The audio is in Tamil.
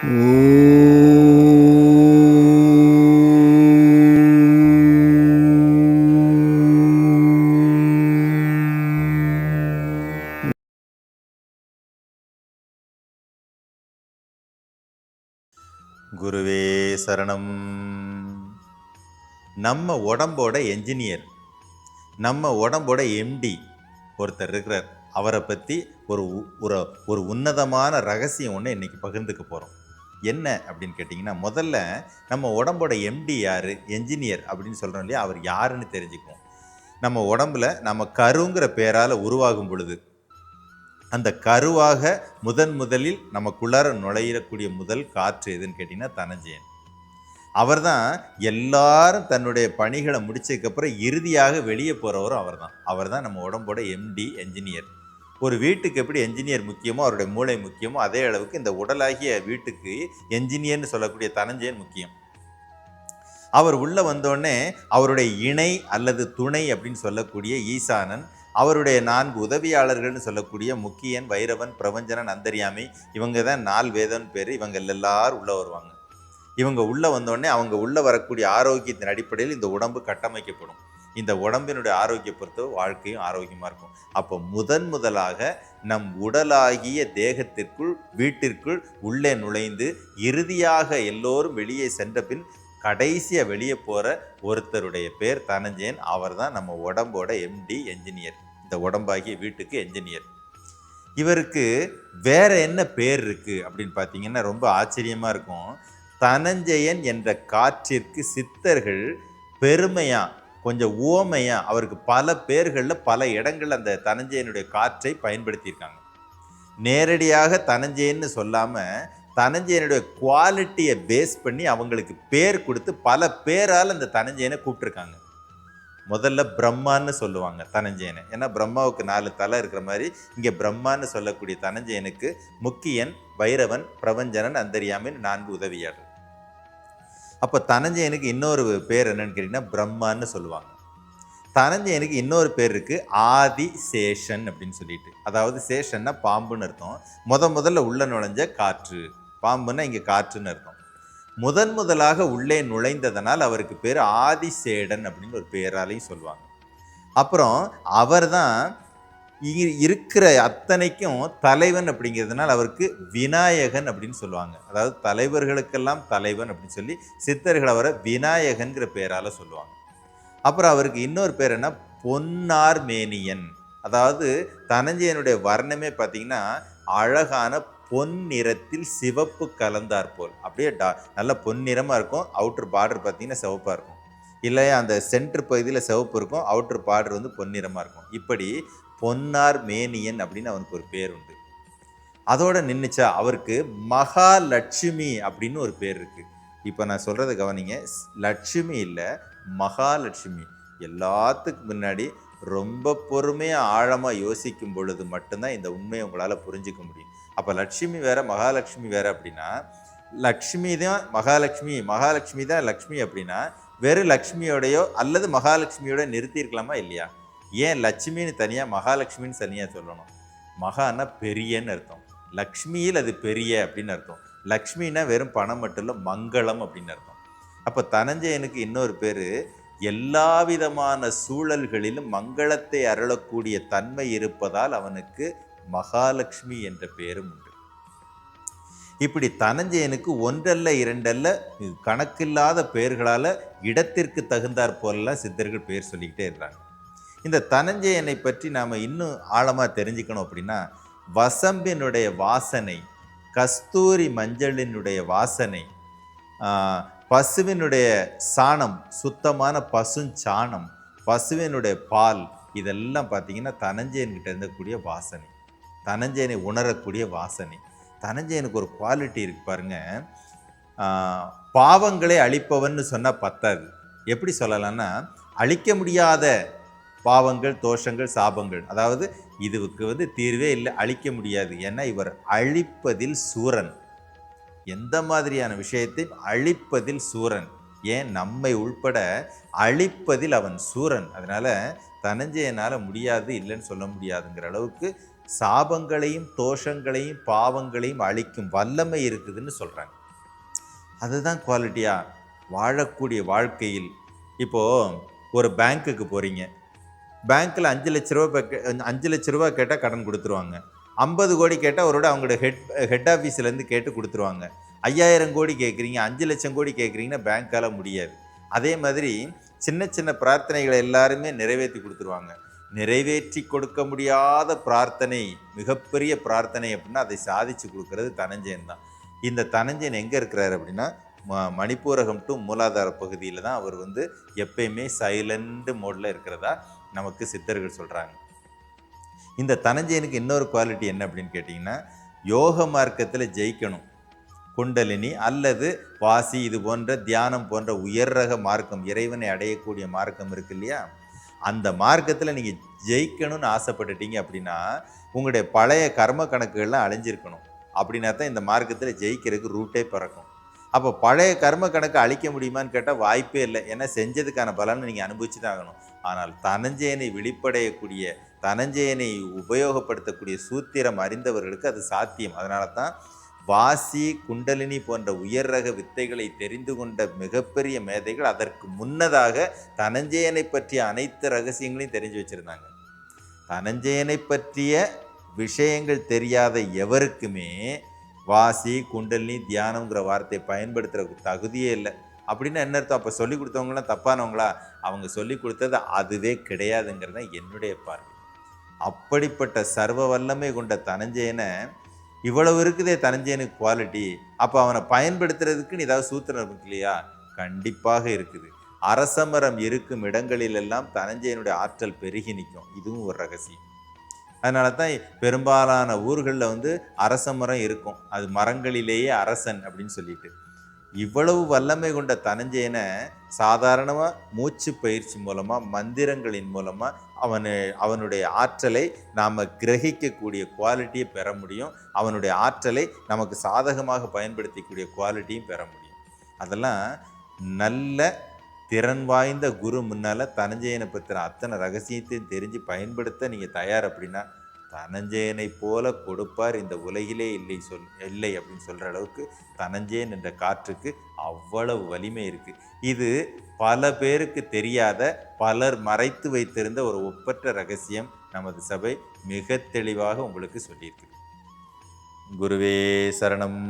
குருவே சரணம். நம்ம உடம்போட என்ஜினியர் நம்ம உடம்போட எம்டி ஒருத்தர் இருக்கிறார். அவரை பற்றி ஒரு ஒரு ஒரு உன்னதமான ரகசியம் ஒன்று இன்னைக்கு பகிர்ந்துக்க போகிறோம் என்ன அப்படின்னு கேட்டிங்கன்னா முதல்ல நம்ம உடம்போட எம்டி யார்? என்ஜினியர் அப்படின்னு சொல்கிறோம் இல்லையா? அவர் யாருன்னு தெரிஞ்சுக்குவோம். நம்ம உடம்புல நம்ம கருங்கிற பேரால் உருவாகும் பொழுது அந்த கருவாக முதன் முதலில் நமக்குள்ளார நுழையிடக்கூடிய முதல் காற்று எதுன்னு கேட்டிங்கன்னா தனஞ்சயன். அவர்தான் எல்லாரும் தன்னுடைய பணிகளை முடிச்சதுக்கப்புறம் இறுதியாக வெளியே போகிறவரும் அவர்தான் அவர்தான் நம்ம உடம்போட எம்டி என்ஜினியர் ஒரு வீட்டுக்கு எப்படி என்ஜினியர் முக்கியமோ அவருடைய மூளை முக்கியமோ அதே அளவுக்கு இந்த உடலாகிய வீட்டுக்கு என்ஜினியர்னு சொல்லக்கூடிய தனஞ்சயன் முக்கியம். அவர் உள்ளே வந்தோடனே அவருடைய இணை அல்லது துணை அப்படின்னு சொல்லக்கூடிய ஈசானன் அவருடைய நான்கு உதவியாளர்கள்னு சொல்லக்கூடிய முக்கியன் வைரவன் பிரபஞ்சனன் அந்தரியாமை இவங்க தான் நால் வேதன் பேர் இவங்க எல்லாரும் உள்ளே வருவாங்க. இவங்க உள்ளே வந்தோடனே அவங்க உள்ளே வரக்கூடிய ஆரோக்கியத்தின் அடிப்படையில் இந்த உடம்பு கட்டமைக்கப்படும். இந்த உடம்பினுடைய ஆரோக்கிய பொறுத்த வாழ்க்கையும் ஆரோக்கியமாக இருக்கும். அப்போ முதன் முதலாக நம் உடலாகிய தேகத்திற்குள் வீட்டிற்குள் உள்ளே நுழைந்து இறுதியாக எல்லோரும் வெளியே சென்ற பின் கடைசியாக வெளியே போகிற ஒருத்தருடைய பேர் தனஞ்சயன். அவர் தான் நம்ம உடம்போட எம்டி என்ஜினியர் இந்த உடம்பாகிய வீட்டுக்கு என்ஜினியர் இவருக்கு வேற என்ன பேர் இருக்குது அப்படின்னு பார்த்தீங்கன்னா ரொம்ப ஆச்சரியமாக இருக்கும். தனஞ்சயன் என்ற காற்றிற்கு சித்தர்கள் பெருமையாக கொஞ்சம் ஓமையாக அவருக்கு பல பேர்களில் பல இடங்களில் அந்த தனஞ்சயனுடைய காற்றை பயன்படுத்தியிருக்காங்க. நேரடியாக தனஞ்சயன்னு சொல்லாமல் தனஞ்சயனுடைய குவாலிட்டியை பேஸ் பண்ணி அவங்களுக்கு பேர் கொடுத்து பல பேரால் அந்த தனஞ்சயனை கூப்பிட்டுருக்காங்க. முதல்ல பிரம்மான்னு சொல்லுவாங்க தனஞ்சயனை. ஏன்னா பிரம்மாவுக்கு நாலு தலை இருக்கிற மாதிரி இங்கே பிரம்மான்னு சொல்லக்கூடிய தனஞ்சயனுக்கு முக்கியன் வைரவன் பிரபஞ்சனன் அந்தரியாமின் நான்கு உதவியாளர் அப்போ தனஞ்சயனுக்கு இன்னொரு பேர் என்னன்னு கேட்டிங்கன்னா பிரம்மான்னு சொல்லுவாங்க. தனஞ்சயனுக்கு இன்னொரு பேர் இருக்குது ஆதி சேஷன் அப்படின்னு சொல்லிட்டு. அதாவது சேஷன்னா பாம்புன்னு அர்த்தம். முத முதல்ல உள்ள நுழைஞ்ச காற்று. பாம்புன்னா இங்கே காற்றுன்னு அர்த்தம். முதன் முதலாக உள்ளே நுழைந்ததனால் அவருக்கு பேர் ஆதிசேடன் அப்படின்னு ஒரு பேராலையும் சொல்லுவாங்க. அப்புறம் அவர் தான் இருக்கிற அத்தனைக்கும் தலைவன் அப்படிங்கிறதுனால அவருக்கு விநாயகன் அப்படின்னு சொல்லுவாங்க. அதாவது தலைவர்களுக்கெல்லாம் தலைவன் அப்படின்னு சொல்லி சித்தர்கள் அவரை விநாயகன்கிற பெயரால் சொல்லுவாங்க. அப்புறம் அவருக்கு இன்னொரு பேர் என்ன? பொன்னார் மேனியன் அதாவது தனஞ்சயனுடைய வர்ணமே பார்த்தீங்கன்னா அழகான பொன் நிறத்தில் சிவப்பு கலந்தார் போல். அப்படியே டா நல்ல பொன்னிறமாக இருக்கும். அவுட்ரு பார்டர் பார்த்திங்கன்னா சிவப்பாக இருக்கும். இல்லையா அந்த சென்டர் பகுதியில் சிவப்பு இருக்கும். அவுட்ரு பார்டர் வந்து பொன்னிறமாக இருக்கும். இப்படி பொன்னார் மேனியன் அப்படின்னு அவனுக்கு ஒரு பேர் உண்டு. அதோட நின்றுச்சா அவருக்கு மகாலட்சுமி அப்படின்னு ஒரு பேர் இருக்குது இப்போ நான் சொல்கிறத கவனிங்க ஸ்- லட்சுமி இல்லை மகாலட்சுமி. எல்லாத்துக்கு முன்னாடி ரொம்ப பொறுமையாக ஆழமாக யோசிக்கும் பொழுது மட்டும்தான் இந்த உண்மையை உங்களால் புரிஞ்சுக்க முடியும். அப்போ லட்சுமி வேற மகாலட்சுமி வேற அப்படின்னா லக்ஷ்மி தான் மகாலட்சுமி மகாலட்சுமி தான் லக்ஷ்மி அப்படின்னா வெறும் லக்ஷ்மியோடையோ அல்லது மகாலட்சுமியோட நிறுத்தியிருக்கலாமா இல்லையா? ஏன் லட்சுமின்னு தனியாக மகாலட்சுமின்னு தனியாக சொல்லணும்? மகான்னா பெரியன்னு அர்த்தம். லக்ஷ்மியில் அது பெரிய அப்படின்னு அர்த்தம். லக்ஷ்மின்னா வெறும் பணம் மட்டும் இல்லை மங்களம் அப்படின்னு அர்த்தம். அப்போ தனஞ்சயனுக்கு இன்னொரு பேர் எல்லா விதமான சூழல்களிலும் மங்களத்தை அருளக்கூடிய தன்மை இருப்பதால் அவனுக்கு மகாலட்சுமி என்ற பெயரும் உண்டு. இப்படி தனஞ்சயனுக்கு ஒன்றல்ல இரண்டல்ல கணக்கில்லாத பெயர்களால் இடத்திற்கு தகுந்தாற் போலலாம் சித்தர்கள் பெயர் சொல்லிக்கிட்டே இருக்கிறாங்க இந்த தனஞ்சயனை பற்றி நாம் இன்னும் ஆழமாக தெரிஞ்சுக்கணும் அப்படின்னா வசம்பினுடைய வாசனை கஸ்தூரி மஞ்சளினுடைய வாசனை பசுவினுடைய சாணம் சுத்தமான பசுஞ்சாணம் பசுவினுடைய பால் இதெல்லாம் பார்த்தீங்கன்னா தனஞ்சயன்கிட்ட இருந்தக்கூடிய வாசனை. தனஞ்சயனை உணரக்கூடிய வாசனை. தனஞ்சயனுக்கு ஒரு குவாலிட்டி இருக்கு பாருங்க. பாவங்களை அழிப்பவன்னு சொன்னால் பத்தாது. எப்படி சொல்லலாம்னா அழிக்க முடியாத பாவங்கள் தோஷங்கள் சாபங்கள். அதாவது இதுக்கு வந்து தீர்வே இல்லை அழிக்க முடியாது. ஏன்னா இவர் அழிப்பதில் சூரன். எந்த மாதிரியான விஷயத்தை அழிப்பதில் சூரன்? ஏன்? நம்மை உள்பட அழிப்பதில் அவன் சூரன். அதனால் தனஞ்சயனால் முடியாது இல்லைன்னு சொல்ல முடியாதுங்கிற அளவுக்கு சாபங்களையும் தோஷங்களையும் பாவங்களையும் அழிக்கும் வல்லமை இருக்குதுன்னு சொல்கிறாங்க அதுதான் குவாலிட்டியாக வாழக்கூடிய வாழ்க்கையில். இப்போது ஒரு பேங்க்குக்கு போகிறீங்க பேங்க்கில் அஞ்சு லட்ச ரூபா அஞ்சு லட்ச ரூபா கேட்டால் கடன் கொடுத்துருவாங்க. ஐம்பது கோடி கேட்டால் அவரோட அவங்களோட ஹெட் ஹெட் ஆஃபீஸ்லேருந்து கேட்டு கொடுத்துருவாங்க. ஐயாயிரம் கோடி கேட்குறீங்க அஞ்சு லட்சம் கோடி கேட்குறீங்கன்னா பேங்க்கால் முடியாது. அதே மாதிரி சின்ன சின்ன பிரார்த்தனைகளை எல்லாருமே நிறைவேற்றி கொடுத்துருவாங்க. நிறைவேற்றி கொடுக்க முடியாத பிரார்த்தனை மிகப்பெரிய பிரார்த்தனை அப்படின்னா அதை சாதிச்சு கொடுக்கறது தனஞ்சயன் தான். இந்த தனஞ்சயன் எங்கே இருக்கிறாரு அப்படின்னா ம மணிப்பூரகம் டு மூலாதார பகுதியில் தான் அவர் வந்து எப்பயுமே சைலண்ட் மோடில் இருக்கிறதா? நமக்கு சித்தர்கள் சொல்கிறாங்க இந்த தனஞ்சயனுக்கு இன்னொரு குவாலிட்டி என்ன அப்படின்னு கேட்டிங்கன்னா யோக மார்க்கத்தில் ஜெயிக்கணும். குண்டலினி அல்லது வாசி இது போன்ற தியானம் போன்ற உயர் ரக மார்க்கம் இறைவனை அடையக்கூடிய மார்க்கம் இருக்கு இல்லையா? அந்த மார்க்கத்தில் நீங்கள் ஜெயிக்கணும்னு ஆசைப்பட்டுட்டீங்க அப்படின்னா உங்களுடைய பழைய கர்ம கணக்குகள்லாம் அழிஞ்சிருக்கணும். அப்படின்னா தான் இந்த மார்க்கத்தில் ஜெயிக்கிறதுக்கு ரூட்டே பிறக்கும். அப்போ பழைய கர்ம கணக்கை அழிக்க முடியுமான்னு கேட்டால் வாய்ப்பே இல்லை. ஏன்னா செஞ்சதுக்கான பலனை நீங்கள் அனுபவிச்சு தான் ஆகணும். ஆனால் தனஞ்சயனை வெளிப்படையக்கூடிய தனஞ்சயனை உபயோகப்படுத்தக்கூடிய சூத்திரம் அறிந்தவர்களுக்கு அது சாத்தியம். அதனால தான் வாசி குண்டலினி போன்ற உயர் ரக வித்தைகளை தெரிந்து கொண்ட மிகப்பெரிய மேதைகள் அதற்கு முன்னதாக தனஞ்சயனை பற்றிய அனைத்து ரகசியங்களையும் தெரிஞ்சு வச்சுருந்தாங்க. தனஞ்சயனை பற்றிய விஷயங்கள் தெரியாத எவருக்குமே வாசி குண்டலினி தியானங்கிற வார்த்தையை பயன்படுத்துகிற தகுதியே இல்லை. அப்படின்னா என்ன அர்த்தம்? அப்போ சொல்லி கொடுத்தவங்களாம் தப்பானவங்களா? அவங்க சொல்லி கொடுத்தது அதுவே கிடையாதுங்கிறது தான் என்னுடைய பார்வை. அப்படிப்பட்ட சர்வ வல்லமை கொண்ட தனஞ்சயனை இவ்வளவு இருக்குதே தனஞ்சயனுக்கு குவாலிட்டி அப்போ அவனை பயன்படுத்துறதுக்குன்னு ஏதாவது சூத்திரம் இருக்கு இல்லையா? கண்டிப்பாக இருக்குது. அரசமரம் இருக்கும் இடங்களிலெல்லாம் தனஞ்சயனுடைய ஆற்றல் பெருகி நிற்கும். இதுவும் ஒரு ரகசியம். அதனால தான் பெரும்பாலான ஊர்களில் வந்து அரச மரம் இருக்கும். அது மரங்களிலேயே அரசன் அப்படின்னு சொல்லிட்டு. இவ்வளவு வல்லமை கொண்ட தனஞ்சயனை சாதாரணமாக மூச்சு பயிற்சி மூலமாக மந்திரங்களின் மூலமாக அவனு அவனுடைய ஆற்றலை நாம் கிரகிக்கக்கூடிய குவாலிட்டியை பெற முடியும். அவனுடைய ஆற்றலை நமக்கு சாதகமாக பயன்படுத்திக்கூடிய குவாலிட்டியும் பெற முடியும். அதெல்லாம் நல்ல திறன் வாய்ந்த குரு முன்னால் தனஞ்சயனை பற்றின அத்தனை ரகசியத்தையும் தெரிஞ்சு பயன்படுத்த நீங்கள் தயார் அப்படின்னா தனஞ்சயனை போல கொடுப்பார் இந்த உலகிலே இல்லை சொல் இல்லை அப்படின்னு சொல்கிற அளவுக்கு தனஞ்சயன் என்ற காற்றுக்கு அவ்வளவு வலிமை இருக்குது இது பல பேருக்கு தெரியாத பலர் மறைத்து வைத்திருந்த ஒரு ஒப்பற்ற ரகசியம் நமது சபை மிக தெளிவாக உங்களுக்கு சொல்லியிருக்கு. குருவே சரணம்.